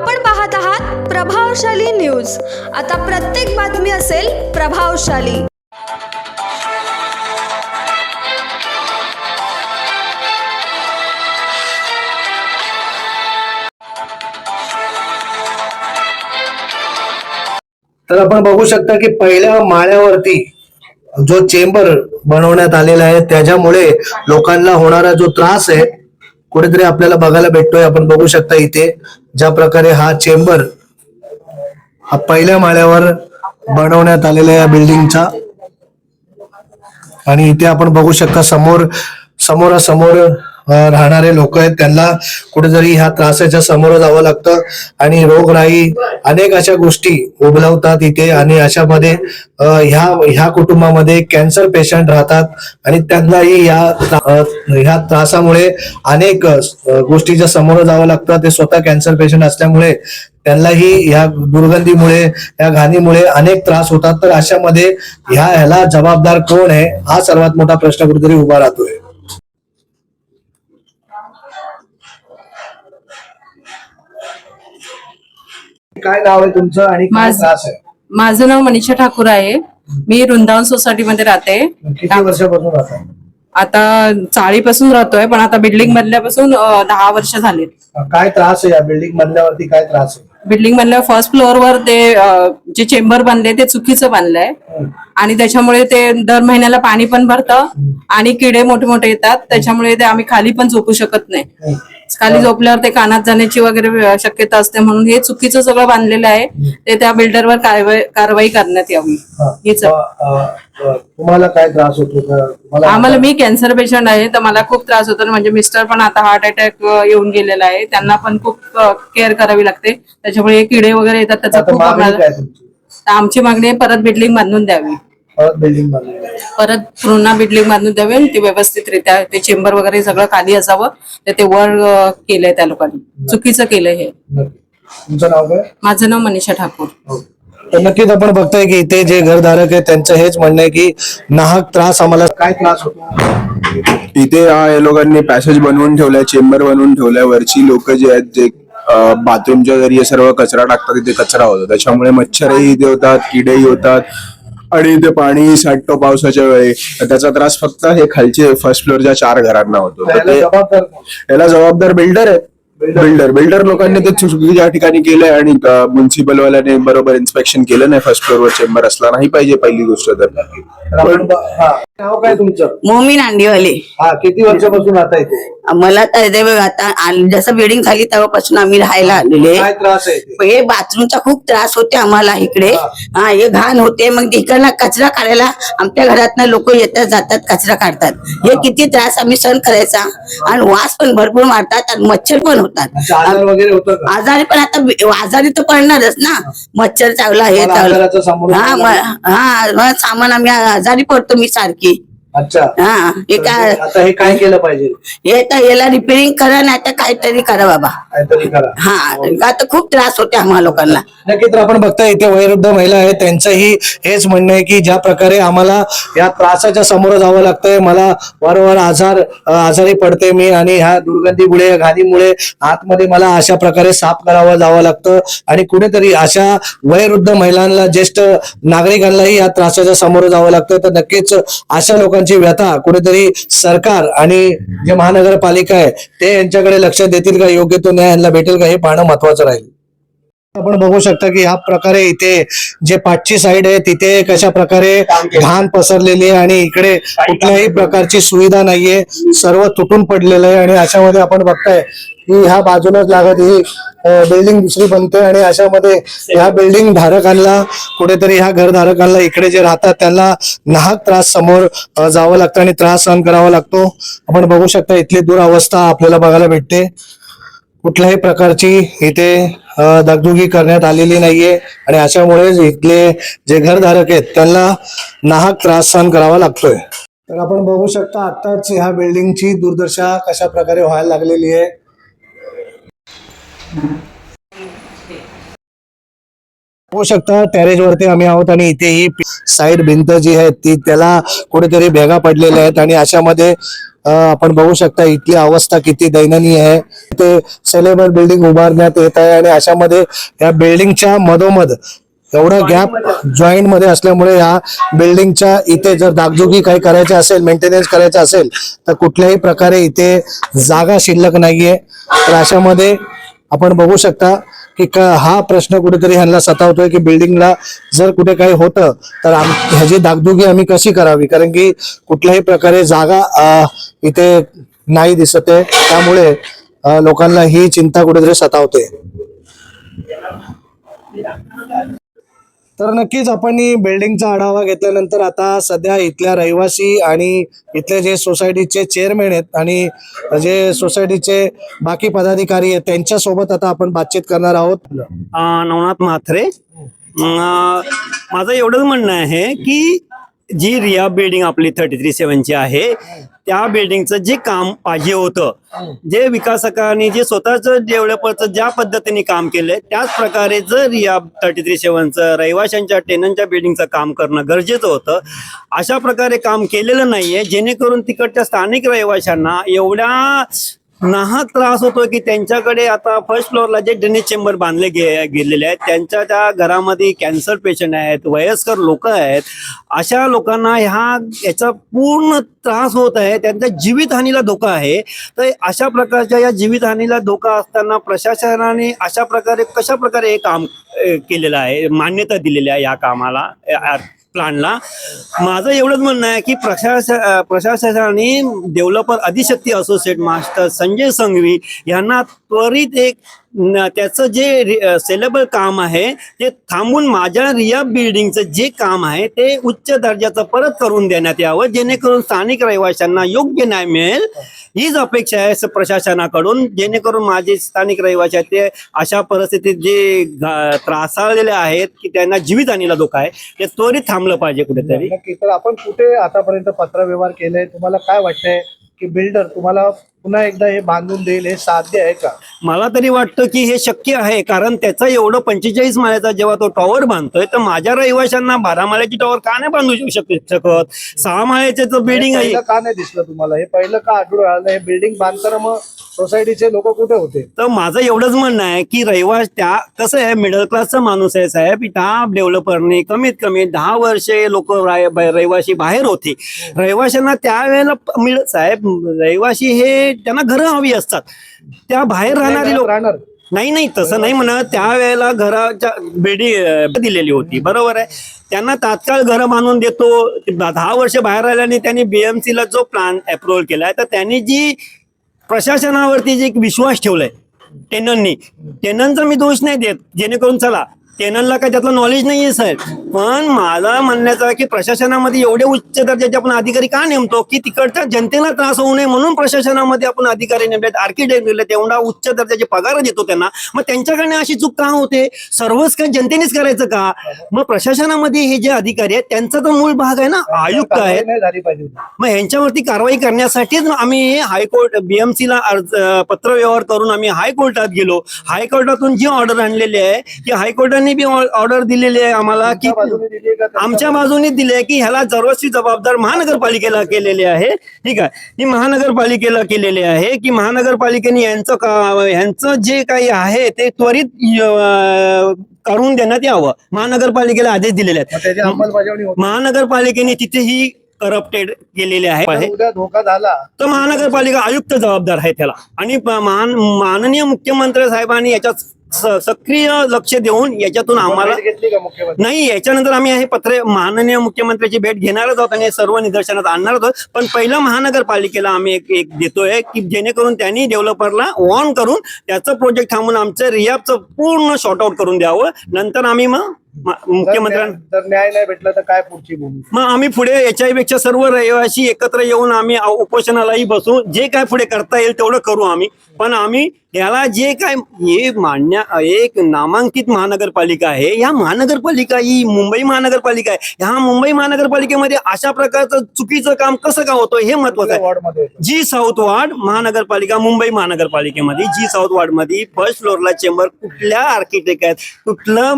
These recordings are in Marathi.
आपण पाहत आहात प्रभावशाली न्यूज. आता प्रत्येक बातमी असेल प्रभावशाली. तर आपण बघू शकता की पहिल्या माळ्यावरती जो चेंबर बनवण्यात आलेला आहे त्याच्यामुळे लोकांना होणारा जो त्रास आहे कुठेतरी आपल्याला बघायला भेटतोय. आपण बघू शकता इथे ज्या प्रकारे हा चेंबर हा पहिल्या माळ्यावर बनवण्यात आलेला या बिल्डिंगचा आणि इथे आपण बघू शकता समोर समोरासमोर राहणारे लोक आहेत. त्यांना कुठेतरी ह्या त्रासाच्या समोर जावं लागतं. आणि रोगराई अनेक अशा गोष्टी उभलवतात इथे आणि अशामध्ये ह्या ह्या कुटुंबामध्ये कॅन्सर पेशंट राहतात आणि त्यांनाही या ह्या त्रासामुळे अनेक गोष्टीच्या समोर जावं लागतं. ते स्वतः कॅन्सर पेशंट असल्यामुळे त्यांनाही ह्या दुर्गंधीमुळे या घाणीमुळे अनेक त्रास होतात. तर अशामध्ये ह्या ह्याला जबाबदार कोण आहे? हा सर्वात मोठा प्रश्न कुठेतरी उभा राहतोय. काय नाव आहे तुमचं आणि काय माझ- त्रास आहे? माझं नाव मनीषा ठाकूर आहे. मी वृंदावन सोसायटीमध्ये राहते. किती वर्षापासून राहता? आता चाळीपासून राहतोय पण आता बिल्डिंग मधल्यापासून अं, दहा वर्ष झाले काय त्रास आहे या बिल्डिंग मधल्यावरती? काय त्रास आहे? बिल्डिंग मधल्या फर्स्ट फ्लोअरवर ते अं, जे चेंबर बांधले ते चुकीचं बांधलंय. आणि त्याच्यामुळे ते दर महिन्याला पाणी पण भरतं आणि किडे मोठे मोठे येतात. त्याच्यामुळे ते आम्ही खाली पण झोपू शकत नाही. खाली झोपल्यावर ते कानात जाण्याची वगैरे शक्यता असते म्हणून हे चुकीचं सगळं बांधलेलं आहे. ते त्या बिल्डरवर कारवाई कारवाई करण्यात यावी. हेच तुम्हाला काय त्रास होतो? आम्हाला मी कॅन्सर पेशंट आहे तर मला खूप त्रास होतो. म्हणजे मिस्टर पण आता हार्ट अटॅक येऊन गेलेला आहे. त्यांना पण खूप केअर करावी लागते. त्याच्यामुळे हे किडे वगैरे येतात त्याचा खूप आमची मागणी आहे परत बिल्डिंग बांधून द्यावी. परत बिल्डिंग आहे. परत पुन्हा बिल्डिंग बांधून द्यावी आणि ते व्यवस्थितरित्या ते चेंबर वगैरे सगळं खाली असावं. तर ते वर अं, केलंय त्या लोकांनी. चुकीचं केलंय हे. नक्की. तुमचं नाव काय? माझं नाव मनीषा ठाकूर. तर नक्कीच आपण बघताय की इथे जे घरधारक आहे त्यांचं हेच म्हणणं आहे की नाहक त्रास आम्हाला काय त्रास होतो? इथे हा या लोकांनी पॅसेज बनवून ठेवलाय चेंबर बनवून ठेवलाय. वरची लोक जे आहेत जे बाथरूमच्या घरी हे सर्व कचरा टाकतात तिथे कचरा होतो. त्याच्यामुळे मच्छरही इथे होतात किडेही होतात. आणि इथे पाणी साठतो पावसाच्या वेळी. त्याचा त्रास फक्त हे खालचे फर्स्ट फ्लोअरच्या चार घरांना होतो. ते? याला जबाबदार बिल्डर आहेत. बिल्डर बिल्डर लोकांनी ते चुकीच्या ठिकाणी केलंय आणि म्युन्सिपल वाल्याने बरोबर इन्स्पेक्शन केलं नाही फर्स्ट फ्लोअरवर चेंबर असला नाही पाहिजे पहिली गोष्ट तर. हा. नाव काय तुमचं? मोमीन अंडीवाले हा किती वर्षापासून राहता इथे? मला तर ते बघ आता जसं बिल्डिंग झाली तेव्हापासून आम्ही राहायला आलेले काय त्रास आहे इथे? हे बाथरूमचा खूप त्रास होते आम्हाला इकडे. हा. हे घाण होते. मग तिकडनं कचरा काढायला आमच्या घरातनं लोक येतात जातात कचरा काढतात. हे किती त्रास आम्ही सहन करायचा. आणि वास पण भरपूर मारतात आणि मच्छर पण आजार होतात. का? आजारी पण आता आजारी तर पडणारच ना. मच्छर चावला हे चावला हा हा सामान आम्ही आजारी पडतो मी सारखी. अच्छा. हा हे तर काय? आता हे काय केलं पाहिजे? हे तर याला रिपेअरिंग करा नाही तर काहीतरी करा बाबा. काहीतरी करा. हा आता खूप त्रास होते आम्हाला लोकांना. नक्कीच आपण बघताय इथे वयोवृद्ध महिला आहेत त्यांचंही हेच म्हणणं आहे की ज्या प्रकारे आम्हाला या त्रासाच्या समोर जावं लागतंय. मला वारंवार आजार आजारी पडते मी आणि ह्या दुर्गंधीमुळे घाणीमुळे आतमध्ये मला अशा प्रकारे साफ करावं जावं लागतं. आणि कुठेतरी अशा वयोवृद्ध महिलांना ज्येष्ठ नागरिकांनाही या त्रासाच्या समोर जावं लागतं तर नक्कीच अशा लोकांची व्यथा कुठेतरी सरकार आणि जे महानगरपालिका आहे ते यांच्याकडे लक्ष देतील का? योग्य तो न्याय यांना भेटेल का? हे पाहणं महत्वाचं राहील. आपण बघू शकता की ह्या प्रकारे इथे जे पाठची साईड आहे तिथे कशा प्रकारे घाण पसरलेली आहे आणि इकडे कुठल्याही प्रकारची सुविधा नाहीये. सर्व तुटून पडलेलं आहे आणि अशामध्ये आपण बघताय की ह्या बाजूलाच लागत ही बिल्डिंग दुसरी बनते आणि अशामध्ये ह्या बिल्डिंग धारकांना कुठेतरी ह्या घरधारकांना इकडे जे राहतात त्यांना नाहक त्रास समोर जावं लागतं आणि त्रास सहन करावा लागतो. आपण बघू शकता इथली दुरावस्था आपल्याला बघायला भेटते. कुठल्याही प्रकारची इथे दगदुगी करण्यात आलेली नाहीये. आणि अशामुळेच इथले जे घरधारक आहेत त्यांना नाहक त्रास सहन करावा लागतोय. तर आपण बघू शकता आताच ह्या बिल्डिंगची दुर्दशा कशा प्रकारे व्हायला लागलेली आहे. होऊ शकता टॅरेज वरती आम्ही आहोत आणि इथे ही साईड भिंत जी आहे ती त्याला कुठेतरी भेगा पडलेल्या आहेत. आणि अशामध्ये आपण बघू शकता इथली अवस्था किती दयनीय आहे. ते सेलेबर बिल्डिंग उभारण्यात येत आहे आणि अशामध्ये या बिल्डिंगच्या मधोमध एवढा गॅप जॉईंटमध्ये असल्यामुळे या बिल्डिंगच्या इथे जर दागदुगी काही करायचे असेल मेंटेनन्स करायचं असेल तर कुठल्याही प्रकारे इथे जागा शिल्लक नाहीये. तर अशामध्ये आपण बघू शकता की हा प्रश्न कुठेतरी ह्यांना सतावतोय की बिल्डिंगला जर कुठे काही होतं तर ह्याची दागदुगी आम्ही कशी करावी? कारण की कुठल्याही प्रकारे जागा इथे नाही दिसत आहे. त्यामुळे लोकांना ही चिंता कुठेतरी सतावते. तर नक्कीच आपण बिल्डिंगचा आढावा घेतल्यानंतर आता सध्या इथल्या रहिवासी आणि इथले जे सोसायटीचे चेअरमॅन आहेत आणि जे सोसायटीचे बाकी पदाधिकारी आहेत त्यांच्यासोबत आता आपण बातचीत करणार आहोत. नवनाथ म्हात्रे. माझं एवढंच म्हणणं आहे की जी रिया बिल्डिंग आपली थर्टी थ्री सेवनची आहे त्या बिल्डिंगचं जे काम पाहिजे होतं जे विकासकांनी जे स्वतःच डेव्हलपरचं ज्या पद्धतीने काम केलंय त्याच प्रकारे जर रिया थर्टी थ्री सेवनचं रहिवाशांच्या टेनंटच्या बिल्डिंगचं काम करणं गरजेचं होतं अशा प्रकारे काम केलेलं नाहीये जेणेकरून तिकडच्या स्थानिक रहिवाशांना एवढ्या नाहक त्रास होतो की त्यांच्याकडे आता फर्स्ट फ्लोअरला जे ड्रेनेज चेंबर बांधले गे गेलेले आहेत त्यांच्या त्या घरामध्ये कॅन्सर पेशंट आहेत वयस्कर लोक आहेत अशा लोकांना ह्या याचा पूर्ण त्रास होत आहे त्यांच्या जीवितहानीला धोका आहे. तर अशा प्रकारच्या या जीवितहानीला धोका असताना प्रशासनाने अशा प्रकारे कशा प्रकारे हे काम केलेलं आहे मान्यता दिलेली आहे या कामाला? अ, माझं एवढंच म्हणणं आहे की प्रशासन प्रशासनाने developer Adhishakti associate master Sanjay Sanghvi यांना त्वरित एक त्याचं जे सेलेबल काम आहे ते थांबून माझ्या रिया बिल्डिंगचं जे काम आहे ते उच्च दर्जाचं परत करून देण्यात यावं जेणेकरून स्थानिक रहिवाशांना योग्य न्याय मिळेल. हीच अपेक्षा आहे प्रशासनाकडून जेणेकरून माझे स्थानिक रहिवासी आहेत ते अशा परिस्थितीत जे घा- त्रासाळलेले आहेत की त्यांना जीवितहानीला धोका आहे ते त्वरित थांबलं पाहिजे कुठेतरी. तर आपण कुठे आतापर्यंत पत्रव्यवहार केले? तुम्हाला काय वाटतंय की बिल्डर तुम्हाला पुन्हा एकदा हे बांधून देईल हे साध्य आहे का? मला तरी वाटतं की हे शक्य आहे कारण त्याचा एवढं पंचेचाळीस माळ्याचा जेव्हा तो टॉवर बांधतोय तर माझ्या रहिवाशांना बारा माळ्याची टॉवर का नाही बांधू शक- शकत? सहा माळ्याचे जो बिल्डिंग आहे. पहिलं का नाही दिसलं तुम्हाला? हे पहिलं का आढळून आलं? हे बिल्डिंग बांधताना मग सोसायटीचे लोक कुठे होते? तर माझं एवढंच म्हणणं आहे की रहिवास त्या कसं आहे मिडल क्लासचा माणूस आहे साहेब त्या डेव्हलपरने कमीत कमी दहा वर्षे लोक रहिवाशी बाहेर होते. रहिवाशांना त्यावेळेला प- मिळ साहेब रहिवाशी हे त्यांना घरं हवी असतात. त्या बाहेर राहणारी लोक राहणार. नाही नाही तसं नाही म्हणत. त्यावेळेला घराच्या बेडी दिलेली होती. बरोबर आहे. त्यांना तात्काळ घरं बांधून देतो. दहा वर्ष बाहेर राहिल्याने त्यांनी बीएमसी ला जो प्लॅन अप्रुव्हल केलाय तर त्यांनी जी प्रशासनावरती जे एक विश्वास ठेवलाय टेनननी टेननचा मी दोष नाही देत. जेणेकरून चला टेननला काय त्यातलं नॉलेज नाहीये साहेब पण मला म्हणण्याचं आहे की प्रशासनामध्ये एवढे उच्च दर्जाचे आपण अधिकारी का नेमतो? की तिकडच्या जनतेला त्रास होऊ नये म्हणून प्रशासनामध्ये आपण अधिकारी नेमलेत आर्किटेक्ट नेमलेत एवढा उच्च दर्जाचे पगार देतो त्यांना. मग त्यांच्याकडनं अशी चूक का होते? सर्वच काय जनतेनेच करायचं का? मग प्रशासनामध्ये हे जे अधिकारी आहेत त्यांचा तर मूळ भाग आहे ना आयुक्त नाही होती. मग यांच्यावरती कारवाई करण्यासाठीच आम्ही हायकोर्ट बीएमसी ला अर्ज पत्रव्यवहार करून आम्ही हायकोर्टात गेलो. हायकोर्टातून जी ऑर्डर आणलेली आहे की हायकोर्टाने बी ऑर्डर दिलेली आहे आम्हाला की आमच्या बाजूने? दिली आहे की ह्याला सर्वस्वी जबाबदार महानगरपालिकेला केलेले आहे. ठीक आहे. ही महानगरपालिकेला केलेली आहे की महानगरपालिकेने यांचं का यांचं जे काही आहे ते त्वरित करून देण्यात यावं. महानगरपालिकेला आदेश दिलेले आहेत. महानगरपालिकेने तिथेही करप्टेड केलेले आहे. धोका झाला. तर महानगरपालिका आयुक्त जबाबदार आहे त्याला. आणि महान माननीय मुख्यमंत्री साहेबांनी याच्यात सक्रिय लक्ष देऊन याच्यातून आम्हाला नाही याच्यानंतर आम्ही हे पत्र माननीय मुख्यमंत्र्याची भेट घेणारच आहोत आणि सर्व निदर्शनात आणणार आहोत. पण पहिलं महानगरपालिकेला आम्ही एक एक देतोय की जेणेकरून त्यांनी डेव्हलपरला वॉर्न करून त्याचं प्रोजेक्ट थांबून आमचं रियाबचं पूर्ण शॉर्ट आउट करून द्यावं. नंतर आम्ही मग मुख्यमंत्र्यांना जर न्याय नाही भेटला तर काय पुढची भूमिका? मग आम्ही पुढे याच्यापेक्षा सर्व रहिवासी एकत्र येऊन आम्ही उपोषणालाही बसू. जे काय पुढे करता येईल तेवढं करू आम्ही. पण आम्ही याला जे काय हे मान्य एक नामांकित महानगरपालिका आहे. या महानगरपालिका ही मुंबई महानगरपालिका आहे. ह्या मुंबई महानगरपालिकेमध्ये अशा प्रकारचं चुकीचं काम कसं का होतं हे महत्वाचं आहे. जी साऊथ वार्ड महानगरपालिका मुंबई महानगरपालिकेमध्ये जी साऊथ वार्डमध्ये फर्स्ट फ्लोअरला चेंबर कुठल्या आर्किटेक्ट आहेत कुठलं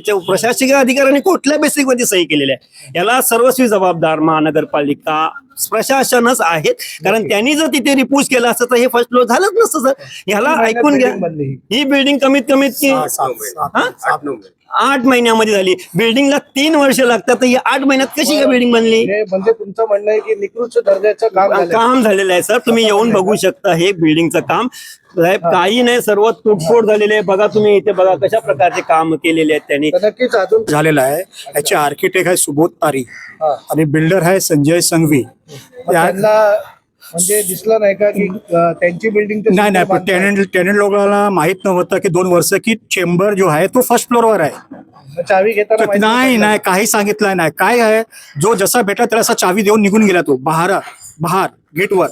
महानगरपालिकेच्या प्रशासकीय अधिकाऱ्यांनी कुठल्या बेसिकमध्ये सही केलेली आहे याला सर्वस्वी जबाबदार महानगरपालिका प्रशासनच आहेत. कारण त्यांनी जर तिथे रिपूज केलं असतं तर हे फर्स्ट फ्लोअर झालंच नसतं सर. ह्याला ऐकून घ्या. ही बिल्डिंग कमीत कमीत की हा? आठ महिन्यामध्ये झाली. बिल्डिंगला तीन वर्ष लागतात तर ही आठ महिन्यात कशी काय बिल्डिंग बनली? हे म्हणजे तुमचं म्हणणं आहे की निकृष्ट दर्जाचं काम काम झालेलं आहे सर. तुम्ही येऊन बघू शकता हे बिल्डिंगचं काम. साहेब काही नाही सर्व तुटफोड झालेले आहे. बघा तुम्ही इथे बघा कशा प्रकारचे काम केलेले आहेत त्यांनी. तर नक्कीच अजून झालेला आहे. याचे आर्किटेक्ट आहे सुबोध तारी हा. आणि बिल्डर आहे संजय संघवी. त्यांना म्हणजे दिसलं नाही का की त्यांची बिल्डिंग नाही नाही पण टेनंट टेनंट लोकांना माहीत नव्हतं की दोन वर्ष की चेंबर जो आहे तो फर्स्ट फ्लोअरवर आहे. चावी घेताना नाही. नाही काही सांगितलं नाही. काय आहे? जो जसा भेटला त्याला असा चावी देऊन निघून गेला तो बाहेर बाहेर गेटवर.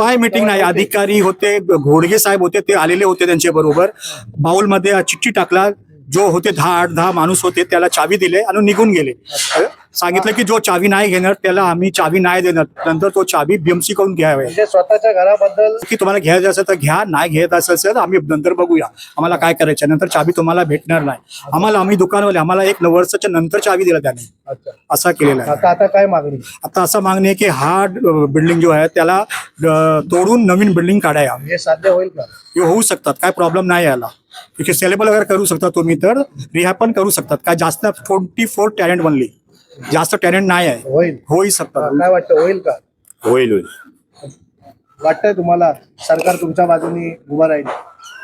आहे मीटिंग नाही अधिकारी होते घोडगे साहेब होते ते आलेले होते त्यांच्या बरोबर. बाउलमध्ये चिठ्ठी टाकला जो होते दहा आठ दहा माणूस होते त्याला चावी दिले आणि निघून गेले. सांगितलं की जो चावी नाही घेणार त्याला आम्ही चावी नाही देणार. नंतर तो चावी बीएमसी कडून घ्यावे. म्हणजे स्वतःच्या घराबद्दल की तुम्हाला घ्यायचं असेल तर घ्या नाही घेत असेल तर आम्ही नंतर बघूया. आम्हाला काय करायचं नंतर चावी तुम्हाला भेटणार नाही. आम्हाला आम्ही दुकानवाले आम्हाला एक वर्षाच्या नंतर चावी दिला त्याने. असा केलेला आहे. आता आता काय मागणी? आता असं मागणी आहे की हा बिल्डिंग जो आहे त्याला तोडून नवीन बिल्डिंग काढाया. हे साध्य होईल का? हे होऊ शकतात काय प्रॉब्लेम नाही याला. सेलेबल वगैरे करू शकता तुम्ही तर रिहा पण करू शकतात. काय जास्त फोर्टी फोर टॅलेंट बनली. जास्त टॅलेंट नाही आहे. होईल. होऊ हा, शकतात काय वाटतं होईल का? होईल होईल. वाटतंय तुम्हाला सरकार तुमच्या बाजूने उभं राहील?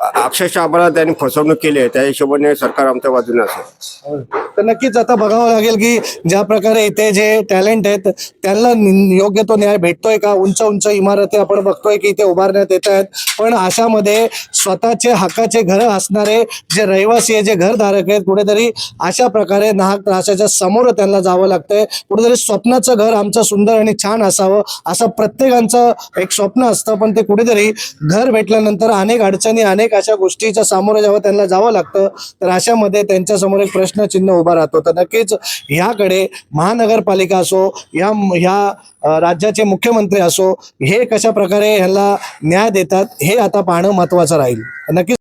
अक्षरशः आम्हाला त्यांनी फसवणूक केली आहे. त्या हिशोबाने सरकार आमच्या बाजूने असेल. तर नक्कीच आता बघावं लागेल की ज्या प्रकारे इथे जे टॅलेंट आहेत त्यांना नि- योग्य तो न्याय भेटतोय का? उंच उंच इमारती आपण बघतोय की इथे उभारण्यात येत आहेत. पण अशामध्ये स्वतःचे हक्काचे घर असणारे जे रहिवासी आहे जे घरधारक आहेत कुठेतरी अशा प्रकारे नाहक त्रासाच्या समोर त्यांना जावं लागतंय. कुठेतरी स्वप्नाचं घर आमचं सुंदर आणि छान असावं असं प्रत्येकांचं एक स्वप्न असतं. पण ते कुठेतरी घर भेटल्यानंतर अनेक अडचणी अनेक अनेक अशा गोष्टीच्या सामोरं जेव्हा त्यांना जावं लागतं. तर अशामध्ये त्यांच्यासमोर एक प्रश्नचिन्ह उभा राहतो. तर नक्कीच ह्याकडे महानगरपालिका असो या ह्या राज्याचे मुख्यमंत्री असो हे कशा प्रकारे ह्याला न्याय देतात हे आता पाहणं महत्वाचं राहील. नक्कीच